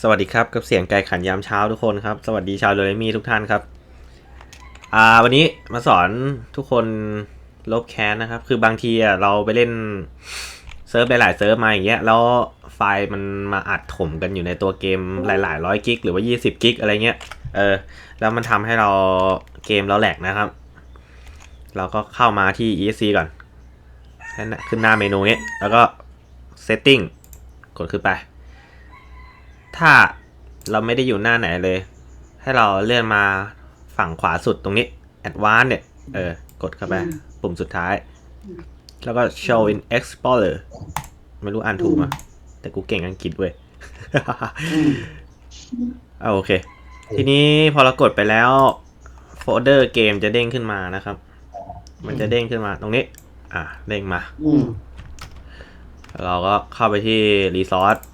สวัสดีครับกับเสียงไก่ขันยามเช้าทุกคนครับ สวัสดีชาวโดเรมีทุกท่านครับ อ่า วันนี้มาสอนทุกคนลบแค้นนะครับ คือบางทีอะเราไปเล่นเซิร์ฟหลายๆเซิร์ฟมาอย่างเงี้ยแล้วไฟล์มันมาอัดถมกันอยู่ในตัวเกมหลายๆร้อยกิกหรือว่า 20กิกอะไรเงี้ยเออแล้วมันทำให้เราเกมเราแหลกนะครับ เราก็เข้ามาที่ ESC ก่อนนั่นขึ้นหน้าเมนูนี้แล้วก็ setting กดขึ้นไป ถ้าเราไม่ได้อยู่หน้าไหนเลย ให้เราเลื่อนมาฝั่งขวาสุดตรงนี้ advanced เนี่ย เออ กดเข้าไป ปุ่มสุดท้าย แล้วก็ show in explorer ไม่รู้อ่านถูกมั้ยแต่กูเก่งอังกฤษเว้ยอ่าโอเค ทีนี้พอเรากดไปแล้วโฟลเดอร์เกมจะเด้งขึ้นมานะครับ มันจะเด้งขึ้นมาตรงนี้ อะ เด้งมาอืมเราก็เข้าไปที่ resource อื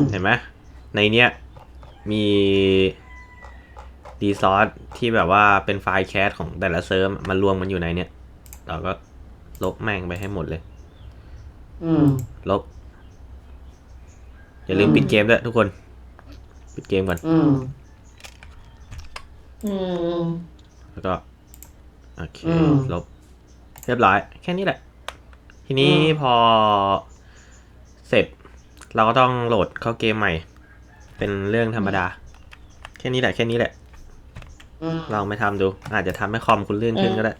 ม เห็นไหมในเนี้ยมีรีซอสที่แบบว่าเป็นไฟล์แคสของแต่ละเซิร์ฟมันรวมมันอยู่ในเนี้ยเราก็ลบแม่งไปให้หมดเลย อืม ลบ อย่าลืมอืม ปิดเกมด้วยทุกคน ปิดเกมก่อน อืม อืม แล้วก็โอเคอืมลบ เรียบร้อย แค่นี้แหละ ทีนี้อืม พอเสร็จ เราก็ต้องโหลดเข้าเกมใหม่ เป็นเรื่องธรรมดา แค่นี้แหละแค่นี้แหละอืมลองไปทำดู อาจจะทำให้คอมคุณลื่นขึ้นอืมก็ได้